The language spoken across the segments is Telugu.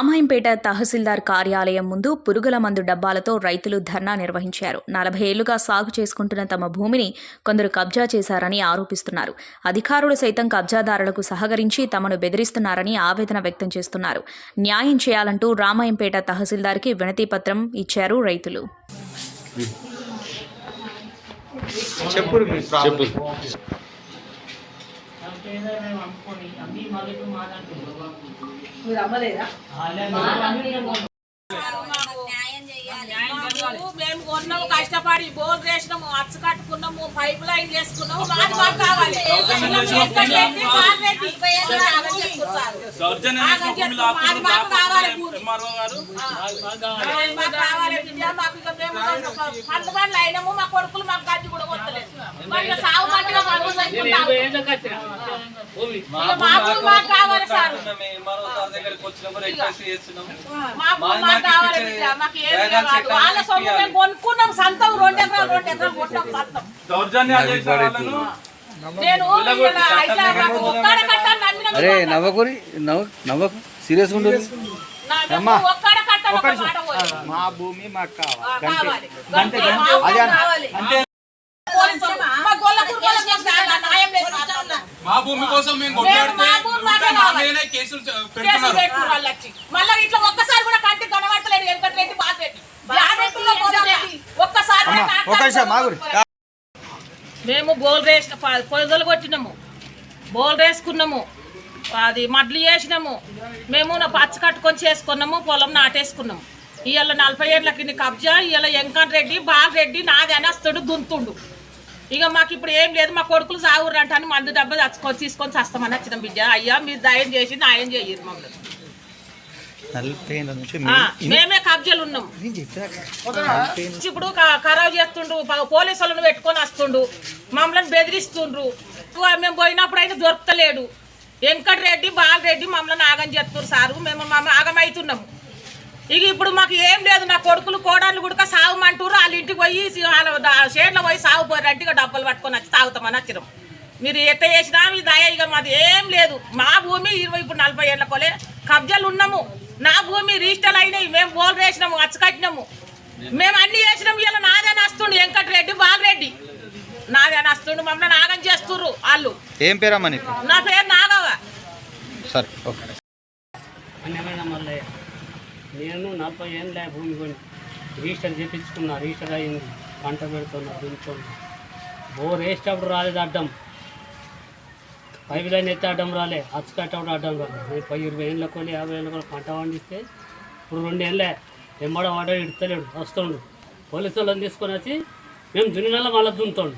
రామాయంపేట తహసీల్దార్ కార్యాలయం ముందు పురుగుల మందు డబ్బాలతో రైతులు ధర్నా నిర్వహించారు. నలభై ఏళ్ళుగా సాగు చేసుకుంటున్న తమ భూమిని కొందరు కబ్జా చేశారని ఆరోపిస్తున్నారు. అధికారులు సైతం కబ్జాదారులకు సహకరించి తమను బెదిరిస్తున్నారని ఆవేదన వ్యక్తం చేస్తున్నారు. న్యాయం చేయాలంటూ రామాయంపేట తహసీల్దార్కి వినతి పత్రం ఇచ్చారు రైతులు. చెప్పు. మేము కొన్నాము కష్టపడి బోర్ చేసినాము అచ్చు కట్టుకున్నాము పైప్ లైన్ చేసుకున్నాము మాకు కావాలి. మాకు కావాలి మాకు కావాలి. బిడ్డ, మాకు ఇక మేము పండ్లు పండ్లు అయినాము మా కొడుకులు మాకు గడ్డి కూడా కొట్టలేదు. సాగు పంటగా కొనుక్కున్నాం సంతం రెండు ఎకరాలు రెండు ఎకరాలు కొట్టాం సంతం. అరే నవ్వకురి నవ్వు నవ్వకు? సీరియస్గా ఉండదు నా నాకు ఒక్కడ కట్టాలి ఒక మాట పోయి. మా భూమి మాకు కావాలి గంతే, గంతే, గంతే. మా అదే ఊరు కావాలి పోలీసులు, మా గొల్లపూర్ పోలీసులు చాలా న్యాయం లేదు మాకు. మా భూమి కోసం మేము కొట్లాడితే కేసులు పెడుతున్నారు. మళ్ళా ఇట్లా ఒక్కసారి కూడా కంటి కనబడతలేదు వెంకటరెడ్డి పోదామా? ఒక్కసారి మేము బోల్ వేసిన పొదలు కొట్టినాము. బోల్ వేసుకున్నాము అది మడ్లు చేసినాము. మేము నా పచ్చ కట్టుకొని చేసుకున్నాము పొలం నాటేసుకున్నాము. ఇవాళ నలభై ఏళ్ళ కింద కబ్జా ఇవాళ వెంకట రెడ్డి బాలరెడ్డి నాది అనేస్తుడు దుంతుండు ఇక మాకు ఇప్పుడు ఏం లేదు మా కొడుకులు సాగురంట అని మందు డబ్బా తెచ్చుకొని తీసుకొని వస్తామని వచ్చినాం బిడ్డ. అయ్యా మీరు దయం చేసి న్యాయం చేయరు మమ్మల్ని. మేమే కబ్జాలు ఉన్నాం. ఇప్పుడు ఖరాబ్ చేస్తుండ్రు పోలీసు వాళ్ళని పెట్టుకొని వస్తుండ్రు మమ్మల్ని బెదిరిస్తుండ్రు. మేము పోయినప్పుడు అయితే దొరుకుతలేడు. వెంకటరెడ్డి బాలరెడ్డి మమ్మల్ని ఆగం చేస్తున్నారు సారు. మేము మమ్మ ఆగమవుతున్నాము ఇక ఇప్పుడు మాకు ఏం లేదు నా కొడుకులు కోడళ్ళు కూడా సాగుమంటారు వాళ్ళ ఇంటికి పోయి వాళ్ళ షేర్లో పోయి సాగుపోయారంటే ఇక డబ్బులు పట్టుకొని వచ్చి తాగుతామని వచ్చినాం మీరు ఎట్ట చేసినా మీ దయ ఇక మాది ఏం లేదు. మా భూమి ఇరవై ఇప్పుడు నలభై ఏళ్ళ కొలే కబ్జాలు ఉన్నాము. నా భూమి రిజిస్టర్ అయినాయి మేము బోల్ వేసినాము అచ్చు కట్టినాము. మేము అన్ని చేసినాము ఇలా నాదే నస్తుండు వెంకటరెడ్డి బాలరెడ్డి. నాదే నస్తుండు మమ్మల్ని నాగం చేస్తుర్రు వాళ్ళు. ఏం పేరమ్మా నా పేరు నాగవ సరే ఓకే. నేను నలభై ఏళ్ళ భూమి కొని రిజిస్టర్ చేయించుకున్నా రిజిస్టర్ అయింది. పంట పెడుతున్నా దున్నుతున్నా. బోర్ వేసేటప్పుడు రాలేదు అడ్డం. పైపు లైన్ ఎత్తే అడ్డం రాలే. అచ్చు కట్టేటప్పుడు అడ్డం రాలేదు నేను పై ఇరవై ఏళ్ళకు కొని యాభై ఏళ్ళకు కొని పంట పండిస్తే ఇప్పుడు రెండు ఏళ్ళే. ఎంబడ వాడ ఇడతలేడు వస్తుండు. పోలీసు వాళ్ళని తీసుకొని వచ్చి మేము దున్నినల్ల మళ్ళీ దున్నుతుండు.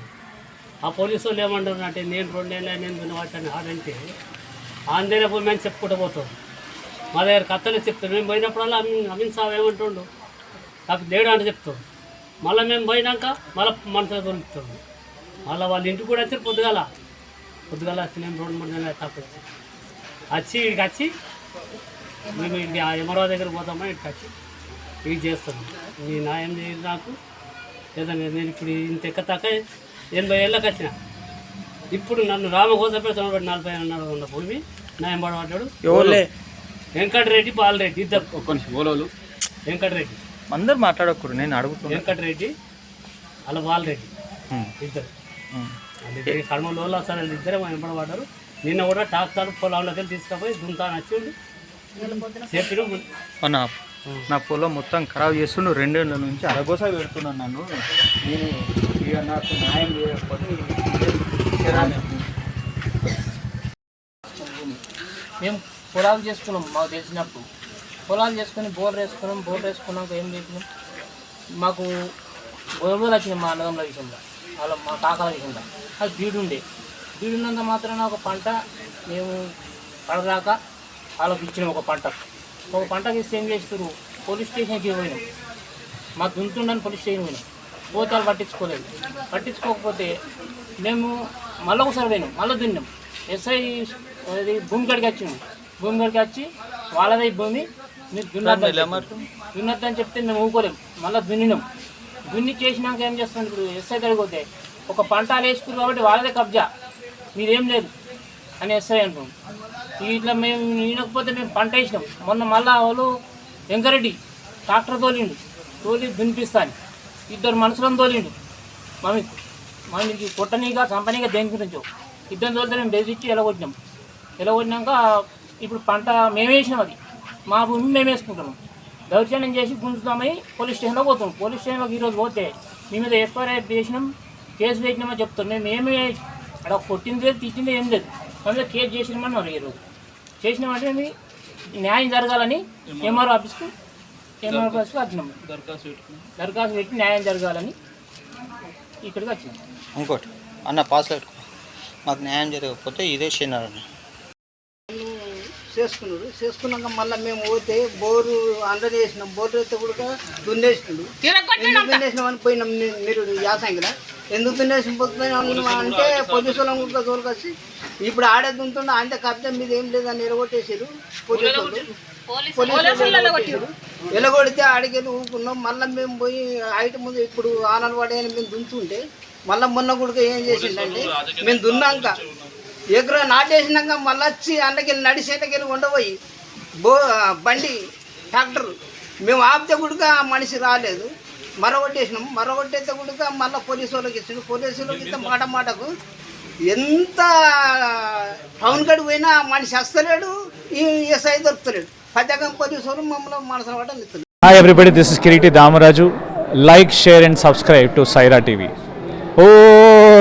ఆ పోలీసు వాళ్ళు ఏమంటారు అంటే నేను రెండేళ్ళ నేను దున్నవాటని ఆడంటే ఆంధ్ర పోయి అని చెప్పుకుంటూ పోతాం. మా దగ్గర కత్తనే చెప్తాడు. మేము పోయినప్పుడల్లా అమిన్ అమిన్ సాబ్ ఏమంటుండు? నాకు దేవుడు అంటే చెప్తాడు. మళ్ళీ మేము పోయినాక మళ్ళీ మనసులో తొలుపుతాడు మళ్ళీ వాళ్ళ ఇంటికి కూడా వచ్చి పొద్దుగాల. పొద్దుగాల వచ్చి నేను రెండు మూడు నెలలు తప్పు వచ్చి. ఇక్కడికి వచ్చి మేము ఆ ఎమరావు దగ్గర పోతామా ఇక్కడికి వచ్చి ఇది చేస్తాం మీ న్యాయం చేయదు నాకు. లేదా నేను ఇప్పుడు ఇంత ఎక్క తక్క ఎనభై ఏళ్ళకి వచ్చిన. ఇప్పుడు నన్ను రామకోస పెడుతున్నాడు నలభై అన్నాడు ఉన్న భూమి న్యాయం పడబడ్డాడు. వెంకటరెడ్డి బాలరెడ్డి ఇద్దరు. ఒక్క నిమిషం ఓలోలు. వెంకటరెడ్డి అందరు మాట్లాడకూడదు నేను అడుగుతున్నా. వెంకటరెడ్డి అలా బాలరెడ్డి ఇద్దరు. ఉమ్. వాళ్ళిద్దరు కడమలో సరే ఇద్దరే వెంబడబడ్డారు నిన్న కూడా ట్రాక్టర్ పొలంలోకి వెళ్ళి తీసుకుపోయి దుంతా నచ్చిండు చెప్పిన నా పొలం మొత్తం ఖరాబ్ చేస్తుండు. రెండేళ్ళ నుంచి అరగోస పెడుతున్నాను నన్ను. నేను ఇక నాకు న్యాయం చేయకపోతే మేము పొలాలు చేసుకున్నాం మాకు తెలిసినప్పుడు. పొలాలు చేసుకుని బోర్ వేసుకున్నాం బోర్ వేసుకున్నాక ఏం చేసినాం? మాకు గొడవలు వచ్చినాయి మా అన్నదమ్ముల విషయంలో. వాళ్ళ మా కాకల విషయంలో. అది బీడుండే బీడున్నంత బీడు మాత్రాన ఒక పంట మేము పడదాక వాళ్ళకి ఇచ్చినాం ఒక పంట. ఒక పంటకి ఇస్తే ఏం చేస్తారు? పోలీస్ స్టేషన్కి పోయినాం. మా దుంతుండని పోలీస్ స్టేషన్ పోయినాం. పోతాలు పట్టించుకోలేదు. పట్టించుకోకపోతే మేము మళ్ళీ ఒకసారి పోయినాం మళ్ళీ దున్నాం ఎస్ఐ అది భూమి కాడికి వచ్చినాం భూమి కాడికి వచ్చి వాళ్ళదే భూమి. మీరు దున్నద్దు దున్నద్దు అని చెప్తే మేము ఊకోలేం. మళ్ళీ దున్నినాం. దున్ని చేసినాక ఏం చేస్తున్నాం ఇప్పుడు? ఎస్ఐ కాడికి పోతే ఒక పంట వేసుకున్నారు కాబట్టి వాళ్ళదే కబ్జా. మీరేం లేదు అని ఎస్ఐ అంటున్నాం ఇట్లా మేము ఈనకపోతే మేము పంట వేసినాం. మొన్న మళ్ళా వాళ్ళు వెంకరెడ్డి ట్రాక్టర్ తోలిండు. తోలి దునిపిస్తాను. ఇద్దరు మనుషులను తోలిండు. మమ్మీ మమ్మీకి కొట్టనీగా చంపనీగా దేని గురించో ఇద్దరు తోలితే మేము బెదిరించి ఎలగొట్టినాం ఎలగొట్టినాక ఇప్పుడు పంట మేమే వేసినాం అది. మా భూమి మేము వేసుకుంటున్నాం దౌర్జన్యం చేసి గుంజుతామని పోలీస్ స్టేషన్లో పోతాం. పోలీస్ స్టేషన్లోకి ఈరోజు పోతే మీ మీద ఎఫ్ఐఆర్ చేసినాం కేసు పెట్టినామని చెప్తాం. మేము ఏమి అక్కడ కొట్టింది లేదు తిట్టింది ఏం లేదు. మా మీద కేసు చేసినామని మరి ఈరోజు చేసినామంటే మీ న్యాయం జరగాలని ఎంఆర్ఓ ఆఫీస్కు ఎంఆర్ఓ ఆఫీస్కి వచ్చినాం దరఖాస్తు పెట్టి న్యాయం జరగాలని ఇక్కడికి వచ్చినాం. ఇంకోటి అన్న పాస్ మాకు న్యాయం జరగకపోతే ఇదే శనివారం. చేసుకున్నాడు. చేసుకున్నాక మళ్ళీ మేము పోతే బోరు అందరు వేసినాం. బోరు అయితే కూడా దున్నేసినాడు. ఎందుకు దున్నేసినాం అని పోయినాం మీరు యాసంగిల ఎందుకు దున్నేసి పోతున్నాం అంటే పోలీసు వాళ్ళం కూడా తోలుకొచ్చి ఇప్పుడు ఆడే దున్తుండే ఆయన కబ్జా మీద ఏం లేదని ఎరగొట్టేసారు పోలీసు వాళ్ళు పోలీసు వాళ్ళు ఎలగొట్టారు. ఎలగొడితే ఆడికెళ్ళి ఊరుకున్నాం. మళ్ళీ మేము పోయి హైట్ ముందు ఇప్పుడు ఆనలు పడేయని మేము దున్తుంటే మళ్ళీ మొన్న కూడా ఏం చేసిండంటే మేము దున్నాక ఎకరా నాటేసినాక మళ్ళీ వచ్చి అండకెళ్ళి నడిచేటకెళ్ళి ఉండబోయి బో బండి ట్రాక్టర్. మేము ఆపితే కూడా ఆ మనిషి రాలేదు. మరొకటేసినాం. మరొకటైతే కూడా మళ్ళీ పోలీసు వాళ్ళకి ఇచ్చిండు. పోలీసు వాళ్ళకి ఇస్తే మాట మాటకు ఎంత టౌన్ కడికి పోయినా ఆ మనిషి వస్తలేడు ఈ ఎస్ఐ దొరుకుతలేడు. పచ్చకం పోలీసు వాళ్ళు మమ్మల్ని మనసులో పడ్డ ఇస్తారు Hi everybody, this is Kiriti Damaraju. Like, share and subscribe to Saira TV. Oh,